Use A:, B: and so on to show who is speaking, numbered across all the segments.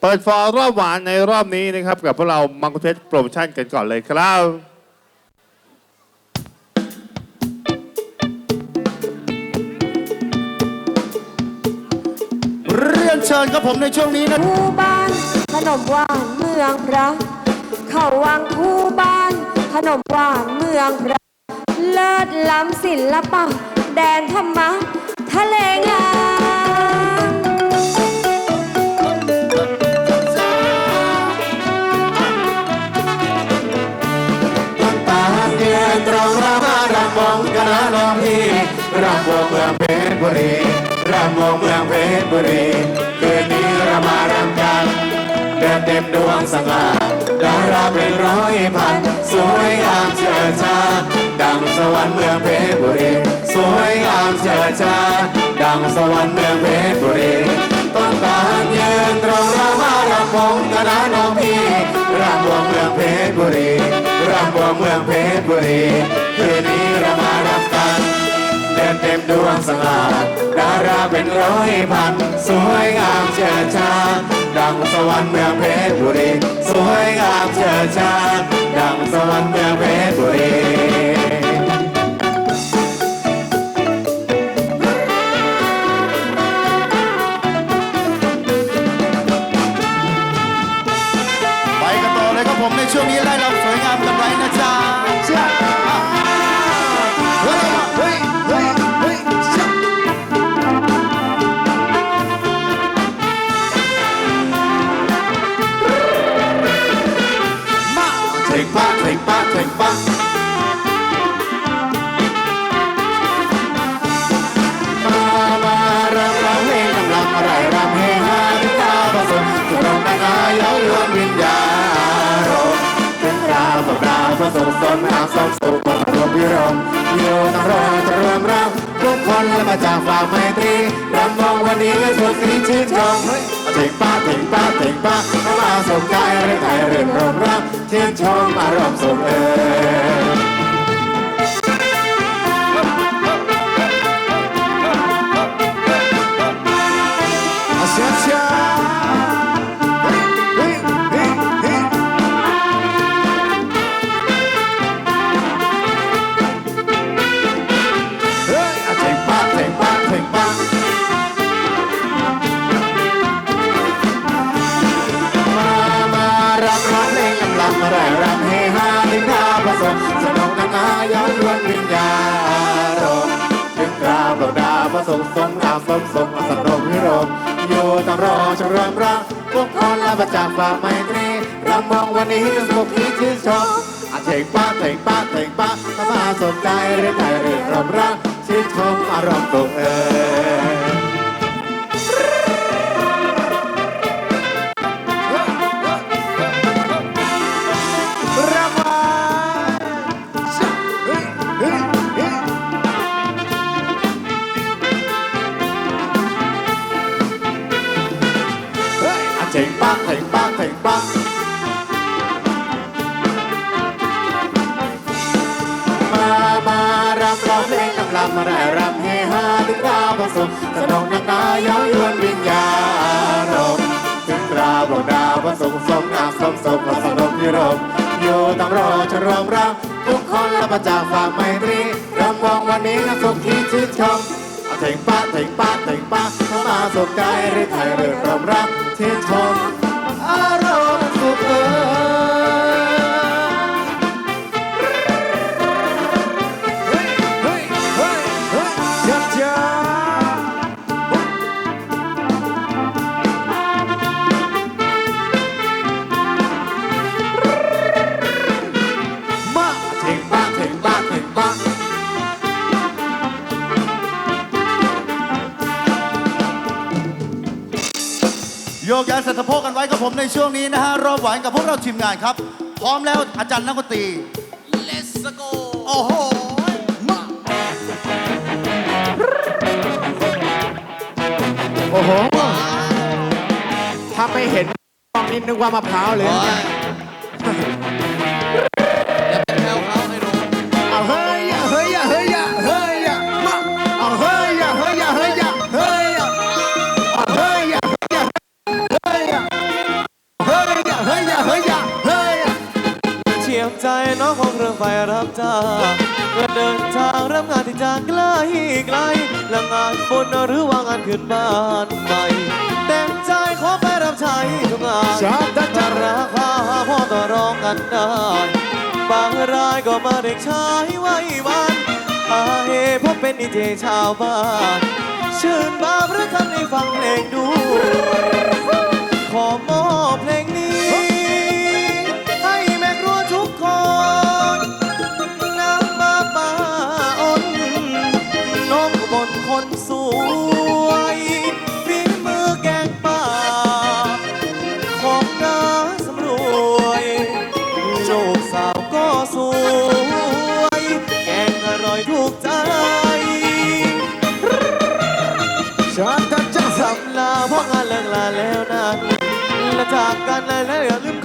A: เปิดฟอร์รอบหวานในรอบนี้นะครับ กับพวกเรามังคุเทสโปรโมชั่นกันก่อนเลยครับ
B: เรียนเชิญครับผมในช่วงนี้นะ
C: คู่บ้าน ขนมหวานเมืองพระ เข้าวังคู่บ้าน ขนมหวานเมืองพระเลิศล้ำศิลปะ แดนธรรมะทะเลงาม
B: บุรีคืนนี้เรามารำกันเดินเต็มดวงสง่าดาราเป็นร้อยพัน สวยงามเชิดชา ดังสวรรค์เมืองเพชรบุรี สวยงามเชิดชา ดังสวรรค์เมืองเพชรบุรี ต้นตาลยืนตรงรามารำวงคณะน้องพี่รำวงเมืองเพชรบุรีรำวงเมืองเพชรบุรีคืนนี้ ดวงสง่าดาราเป็นร้อยพัน สวยงามเชิดชา ดังสวรรค์เมืองเพชรบุรี สวยงามเชิดชา ดังสวรรค์เมืองเพชรบุรี กับราวผสมนอาสมสุขมาสนุกพิรมอยู่ต้องรอจะรวมรักทุกคนและมาจากฝากไมตรีรำวงวันนี้ก็สุขสีชื่นชมเฮ้ยเถิงป้าถิงป้าเถิงป้ามาสมใจเรื่องไทยเรื่องรมรักชื่นชมอารมณ์สุขเอ่ย รำเฮฮาลิ้นทาผสมสนุกนักอาย้อนยวนวิญญาโรมถึงราวดอกดาวผสมสมงามสมสมสนุกพิรมอยู่ตามรอชมรมรักพวกคนละประจากฝากไมตรีรำมองวันนี้สุขที่ชื่นชมอาเถงป้าเถงป้าเถงป้าถ้ามาสนใจเรื่องไทยเรื่องรมรักชื่นชมอารมณ์ตกเอ่ยาเพลงกำลังมาได้รำเฮฮาถึงราวผสมสนองนักาย้ายวนวิญญาณมถึงราวดวงดาวผสมสมงามสมสมมาสนุกพิรมอยู่ต้องรอจะรวมรักทุกคนละประจากฝากไมตรีรำวงวันนี้นะสุขที่ชื่นชมเอาเถงป้าเถงป้าเถงป้าเข้ามาสุขใจหรือไทยเรื่องรมรักชื่นชม โยกย้ายสัตว์โพกกันไว้กับผมในช่วงนี้นะฮะรอบหวานกับพวกเราทีมงานครับ พร้อมแล้วอาจารย์นักดนตรี
D: Let's go
B: โอ้โหมา
E: โอ้โห ถ้าไม่เห็นตองนิดนึกว่ามะพร้าวเลย
D: โอ้
E: เนี่ย
F: ไฟรับจ้างเพื่อเดินทางรับงานที่จากไกลไกลและงานบุญหรือว่างานขึ้นบ้านใหม่เต็มใจขอไปรับใช้ทุกงาน
E: ชาตะ
F: ถ้าราคาพอต่อรองกันได้บางรายก็มาเด็กชายไว้วันอาเฮพบเป็นดีเจชาวบ้านชื่นบาปหรือท่านได้ฟังเพลงด้วยขอมอบเพลงนี้ ให้แม่ครัวทุกคน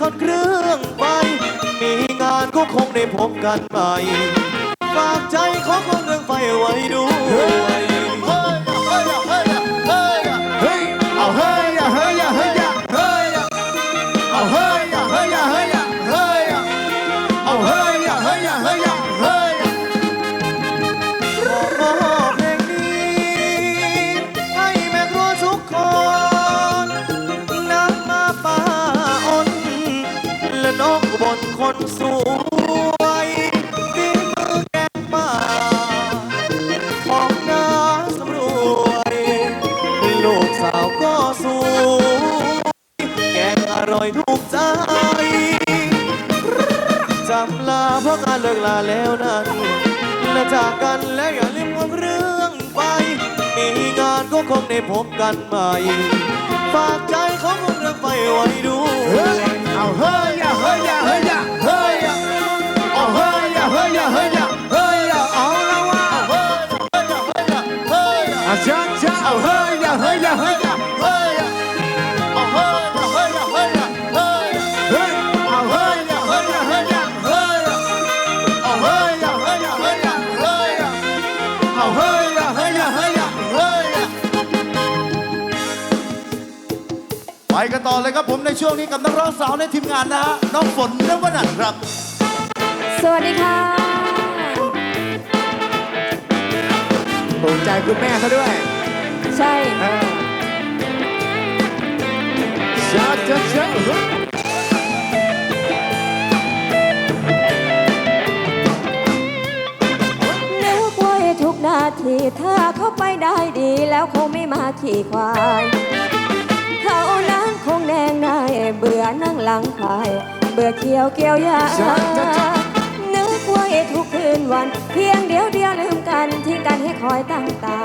F: คนเครื่องไป มีงานก็คงได้พบกันใหม่ ฝากใจของคนเรื่องไฟไว้ด้วย คนสวยฝีมือแกงป่าของน้าสำรวยลูกสาวก็สวยแกงอร่อยถูกใจจำลาเพราะงานเลิกลาแล้วนั้นและจากกันแล้วอย่าลืมควาเรื่องไป มีงานก็คงได้พบกันใหม่ ฝากใจของคนเรื่อไปไว้ดู
E: เฮ้
F: ย
E: เอาเฮ้ยอย่าเฮ้ยอย่าเฮ้ยอย่าเฮ้ยอย่าเอาเฮ้ยอย่าเฮ้ยอย่าเฮ้ยอย่าเฮ้ยอย่าเอาละว่าอาจารย์จ้าเอา
B: ต่อเลยครับผมในช่วงนี้กับนักร้องสาวในทีมงานนะฮะน้องฝนนวนันท์ครับ
C: สวัสดีค่ะ
E: ภูมิใจคุณแม่เขาด้วย
C: ใช่
E: ชาชาชา
C: นึกว่าทุกนาทีถ้าเข้าไปได้ดีแล้วคงไม่มาขี่ควายเขา คงแดงนายเบื่อนั่งหลังคาย เบื่อเกี่ยวเกี่ยวยานึกว่าทุกคืนวัน เพียงเดียวเดียวลืมกันทิ้งกันให้คอยตั้งตา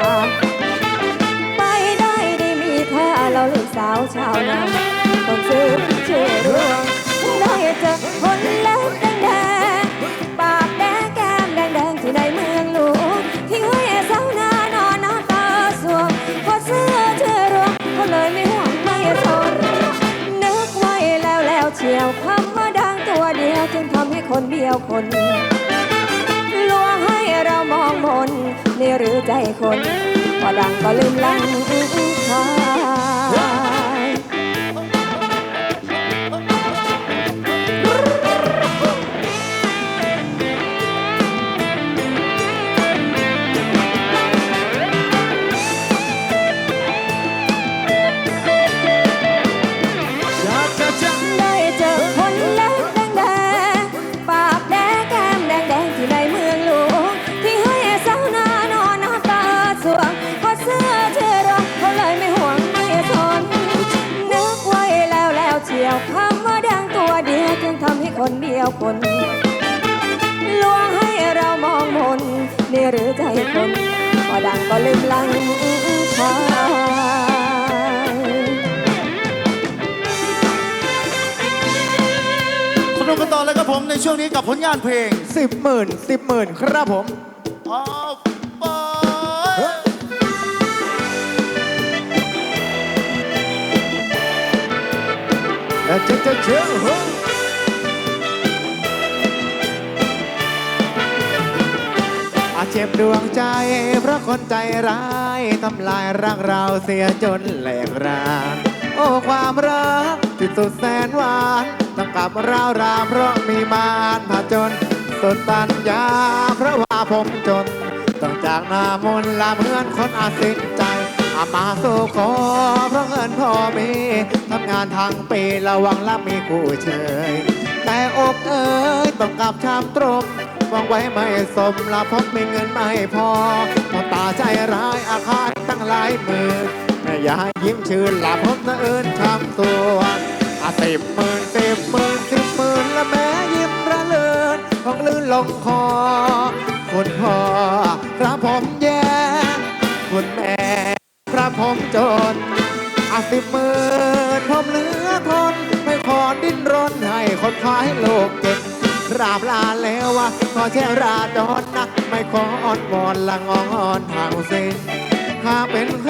C: ไปได้ไดีมีค่าเราลูกสาวชาวนาต้องซื้อชื่อรวงได้เจอคนเล็กแดงๆปากแดง คนเดียวคนลวงให้เรามองมนนี่หรือใจคน พอดังก็ลืมลังคา วคน ลวงให้เรามองมนนี่หรือใจคน พอดังก็ลืมลังคาย
B: สนุกกันต่อเลยครับผมในช่วงนี้กับผลงานเพลง
E: สิบหมื่นสิบหมื่นครับผม
B: ออกไป
E: เจ้าเจ้าเจ้ อาเจ็บดวงใจ เพราะคนใจร้ายทำลายรักเราเสียจนแหลกรานโอ้ความรัก
B: ที่สุดแสนหวานต้องกลับราวรามเพราะมีมารผจญสุดปัญญา เพราะว่าผมจน ต้องจากนามนลาเพื่อนคนอาสินใจอามาสู่ขอเพราะเงินพอมีทำงานทางปีระวังละมีคู่เชยแต่อกเอ้ยต้องกลับชามตรง มองไว้ไม่สมละพบมีเงินไม่พอพอตาใจร้ายอาฆาตตั้งหลายมือแม่ยายยิ้มชื่นละพบสะเอินชามตัวอาสิบหมื่นสิบหมื่นสิบหมื่นละแม่ยิ้มระเลินของลื่นลงคอคุณพ่อพระผมแย่คุณแม่พระผมจนอาสิบหมื่นผมเหลือทนไม่ขอดิ้นรนให้คนขายโลกเก็บราบลาแล้ววะขอ แช่ราดอนนะไม่ขออ้อนวอนละงอนทางสิ้นหากเป็นเค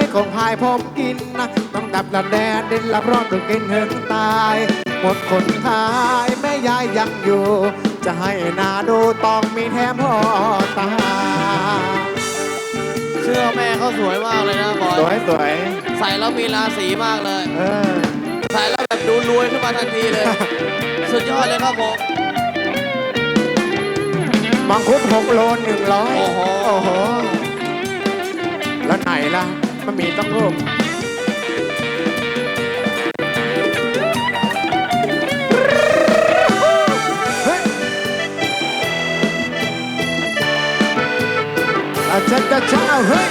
B: ยคงหายผมกินนะ ต้องดับละแดดดินละร้อนดูกินเหิงตาย หมดคนขายแม่ยายยังอยู่ จะให้นาดูต้องมีแถมพ่อตา
F: เชื่อแม่เขาสวยมากเลยนะบอย
B: สวยสวย
F: ใส่แล้วมีราศีมากเลย
B: เออ
F: ใส่แล้วแบบดูรวยขึ้นมาทันทีเลย สุดยอดเลยครับผม
B: มังคุดหกโลหนึ่งร้อย
F: โอ้โห
B: โอ้โห แล้วไหนล่ะมันมีต้องรูปเฮ้ยอาจารย์จะเช้าเฮ้ย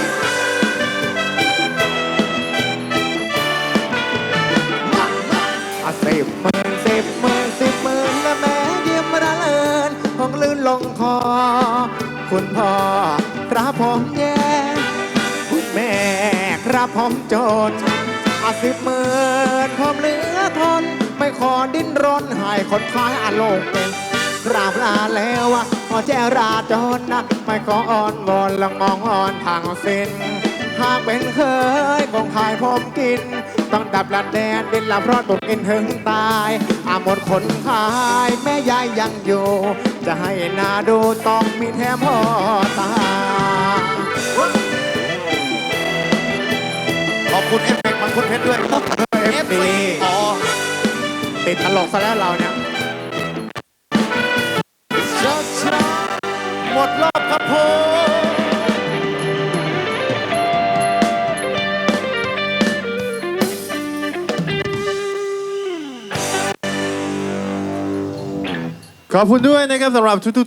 B: คุณพ่อพระผมแย่คุณแม่ครับผมจนอาสิบหมื่นผมเหลือทน ไม่ขอดิ้นรนให้คนขายอาโลกเป็นกราบลาแล้วอะขอแจราจรนะไม่ขออ้อนวอนละงองอ่อนทางสิ้นหากเป็นเคยคงขายผมกิน ต้องดับละแดดดินละเพราะตกกินถึงตายอาหมดคนขายแม่ยายยังอยู่ จะให้นาดูต้องมีแถมพ่อตา ขอบคุณเอฟเฟกต์มังคุดเพชรด้วยเอฟซีอ๋อติดตลกซะแล้วเราเนี่ย
A: ขอบคุณด้วยนะครับสำหรับทุกๆ